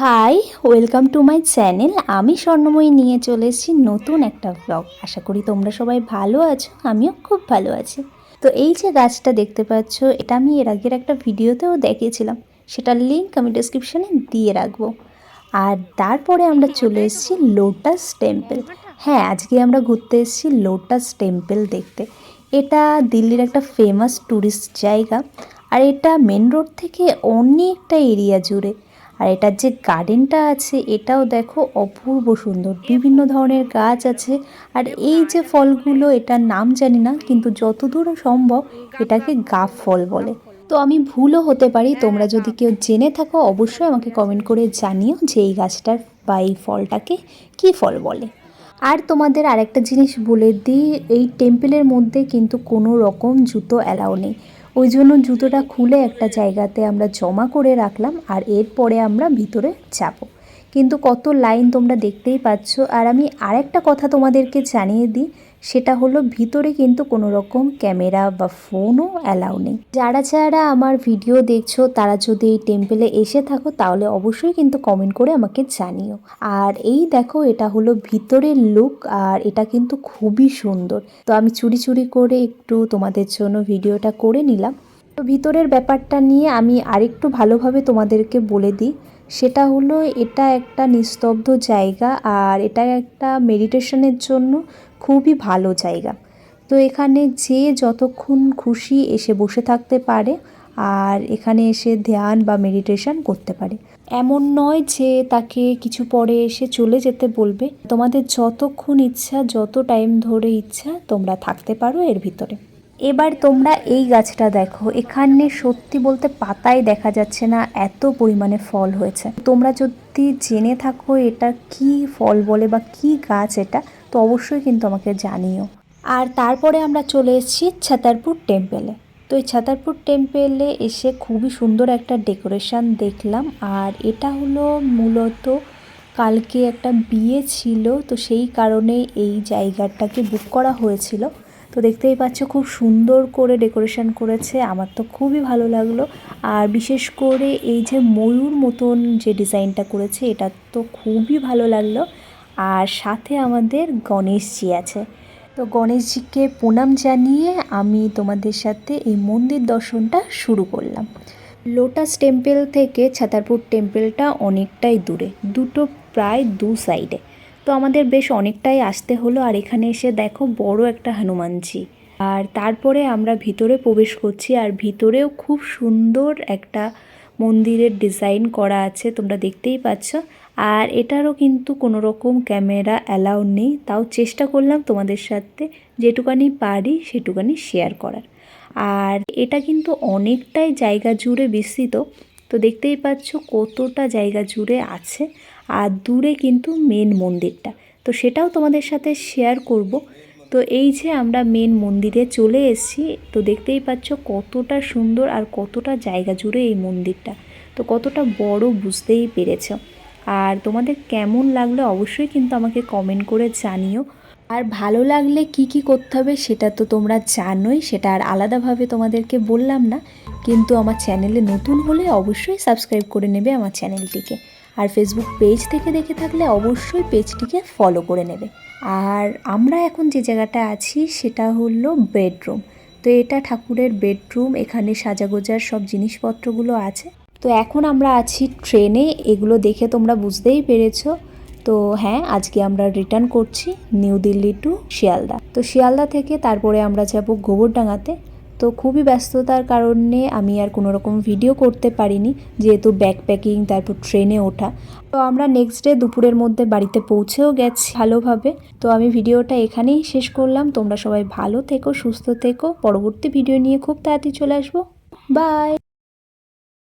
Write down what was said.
Hi welcome to my channel আমি স্বর্ণময়ী নিয়ে চলে এসেছি নতুন একটা ব্লগ আশা করি তোমরা সবাই ভালো আছো, আমিও খুব ভালো আছি। তো এই যে গাছটা দেখতে পাচ্ছ, এটা আমি এর আগের একটা ভিডিওতেও দেখিয়েছিলাম। সেটার লিঙ্ক আমি ডিসক্রিপশানে দিয়ে রাখব। আর তারপরে আমরা চলে এসেছি লোটাস টেম্পল হ্যাঁ আজকে আমরা ঘুরতে এসেছি লোটাস টেম্পল দেখতে। এটা দিল্লির একটা ফেমাস ট্যুরিস্ট জায়গা। আর এটা মেন রোড থেকে অনেকটা এরিয়া জুড়ে। আর এটার যে গার্ডেনটা আছে, এটাও দেখো অপূর্ব সুন্দর। বিভিন্ন ধরনের গাছ আছে। আর এই যে ফলগুলো, এটার নাম জানি না, কিন্তু যতদূর সম্ভব এটাকে গাফ ফল বলে। তো আমি ভুলও হতে পারি, তোমরা যদি কেউ জেনে থাকো, অবশ্যই আমাকে কমেন্ট করে জানিও যে এই গাছটার বা এই ফলটাকে কী ফল বলে। আর তোমাদের আরেকটা জিনিস বলে দিই, এই টেম্পেলের মধ্যে কিন্তু কোনো রকম জুতো অ্যালাউ নেই। ওই জন্য জুতোটা খুলে একটা জায়গাতে আমরা জমা করে রাখলাম আর এরপরে আমরা ভিতরে যাব। কিন্তু কত লাইন তোমরা দেখতেই পাচ্ছ। আর আমি আরেকটা কথা তোমাদেরকে জানিয়ে দিই সেটা হলো ভিতরে কিন্তু কোনো রকম ক্যামেরা বা ফোনও অ্যালাউ নেই। যারা যারা আমার ভিডিও দেখছ, তারা যদি এই টেম্পেলে এসে থাকো, তাহলে অবশ্যই কিন্তু কমেন্ট করে আমাকে জানিও। আর এই দেখো, এটা হলো ভিতরের লুক, আর এটা কিন্তু খুবই সুন্দর। তো আমি চুরি চুরি করে একটু তোমাদের জন্য ভিডিওটা করে নিলাম। তো ভিতরের ব্যাপারটা নিয়ে আমি আরেকটু ভালোভাবে তোমাদেরকে বলে দিই। সেটা হলো, এটা একটা নিস্তব্ধ জায়গা, আর এটা একটা মেডিটেশনের জন্য খুবই ভালো জায়গা। তো এখানে যে যতক্ষণ খুশি এসে বসে থাকতে পারে আর এখানে এসে ধ্যান বা মেডিটেশন করতে পারে। এমন নয় যে তাকে কিছু পরে এসে চলে যেতে বলবে। তোমাদের যতক্ষণ ইচ্ছা, যত টাইম ধরে ইচ্ছা, তোমরা থাকতে পারো এর ভিতরে। এবার তোমরা এই গাছটা দেখো। এখানে সত্যি বলতে পাতায় দেখা যাচ্ছে না এত পরিমাণে ফল হয়েছে। তোমরা যদি জেনে থাকো এটা কি ফল বলে বা কি গাছ এটা তো অবশ্যই কিন্তু আমাকে জানিও। আর তারপরে আমরা চলে এসেছি ছাতারপুর টেম্পেলে তো এই ছাতারপুর টেম্পেলে এসে খুবই সুন্দর একটা ডেকোরেশন দেখলাম। আর এটা হলো মূলত কালকে একটা বিয়ে ছিল, তো সেই কারণে এই জায়গাটাকে বুক করা হয়েছিল। তো দেখতেই পাচ্ছ খুব সুন্দর করে ডেকোরেশন করেছে, আমার তো খুবই ভালো লাগল। আর বিশেষ করে এই যে ময়ূর মতন যে ডিজাইনটা করেছে, এটা তো খুবই ভালো লাগল। আর সাথে আমাদের গণেশজি আছে। তো গণেশজিকে প্রণাম জানিয়ে আমি তোমাদের সাথে এই মন্দির দর্শনটা শুরু করলাম। লোটাস টেম্পল থেকে ছাতারপুর টেম্পলটা অনেকটাই দূরে, দুটো প্রায় দু সাইডে তো আমাদের বেশ অনেকটাই আসতে হলো আর এখানে এসে দেখো বড় একটা হনুমানজি। আর তারপরে আমরা ভিতরে প্রবেশ করছি আর ভিতরেও খুব সুন্দর একটা মন্দিরের ডিজাইন করা আছে, তোমরা দেখতেই পাচ্ছ। আর এটারও কিন্তু কোনো রকম ক্যামেরা অ্যালাউ নেই। তাও চেষ্টা করলাম তোমাদের সাথে যেটুকানি পারি সেটুকানি শেয়ার করার। আর এটা কিন্তু অনেকটাই জায়গা জুড়ে বিস্তৃত। তো দেখতেই পাচ্ছ কতটা জায়গা জুড়ে আছে। আর দূরে কিন্তু মেন মন্দিরটা। তো সেটাও তোমাদের সাথে শেয়ার করব। তো এই যে আমরা মেন মন্দিরে চলে এসেছি, তো দেখতেই পাচ্ছ কতটা সুন্দর আর কতটা জায়গা জুড়ে এই মন্দিরটা। তো কতটা বড় বুঝতেই পেরেছ। আর তোমাদের কেমন লাগল অবশ্যই কিন্তু আমাকে কমেন্ট করে জানিও। আর ভালো লাগলে কি কি করতে হবে সেটা তো তোমরা জানোই, সেটা আর আলাদাভাবে তোমাদেরকে বললাম না। কিন্তু আমার চ্যানেলে নতুন হলে অবশ্যই সাবস্ক্রাইব করে নেবে আমার চ্যানেলটিকে আর ফেসবুক পেজ থেকে দেখে থাকলে অবশ্যই পেজটিকে ফলো করে নেবে। আর আমরা এখন যে জায়গাটা আছি সেটা হলো বেডরুম তো এটা ঠাকুরের বেডরুম এখানে সাজাগোজার সব জিনিসপত্রগুলো আছে। তো এখন আমরা আছি ট্রেনে এগুলো দেখে তোমরা বুঝতেই পেরেছ। তো হ্যাঁ আজকে আমরা রিটার্ন করছি নিউ দিল্লি টু শিয়ালদা তো শিয়ালদা থেকে তারপরে আমরা যাব গোবরডাঙ্গাতে। তো খুবই ব্যস্ততার কারণে আমি আর কোনো রকম ভিডিও করতে পারিনি, যেহেতু ব্যাকপ্যাকিং তারপর ট্রেনে ওঠা। তো আমরা নেক্সট ডে দুপুরের মধ্যে বাড়িতে পৌঁছেও গেছি ভালোভাবে। তো আমি ভিডিওটা এখানেই শেষ করলাম। তোমরা সবাই ভালো থেকো, সুস্থ থেকো। পরবর্তী ভিডিও নিয়ে খুব তাড়াতাড়ি চলে আসব। বাই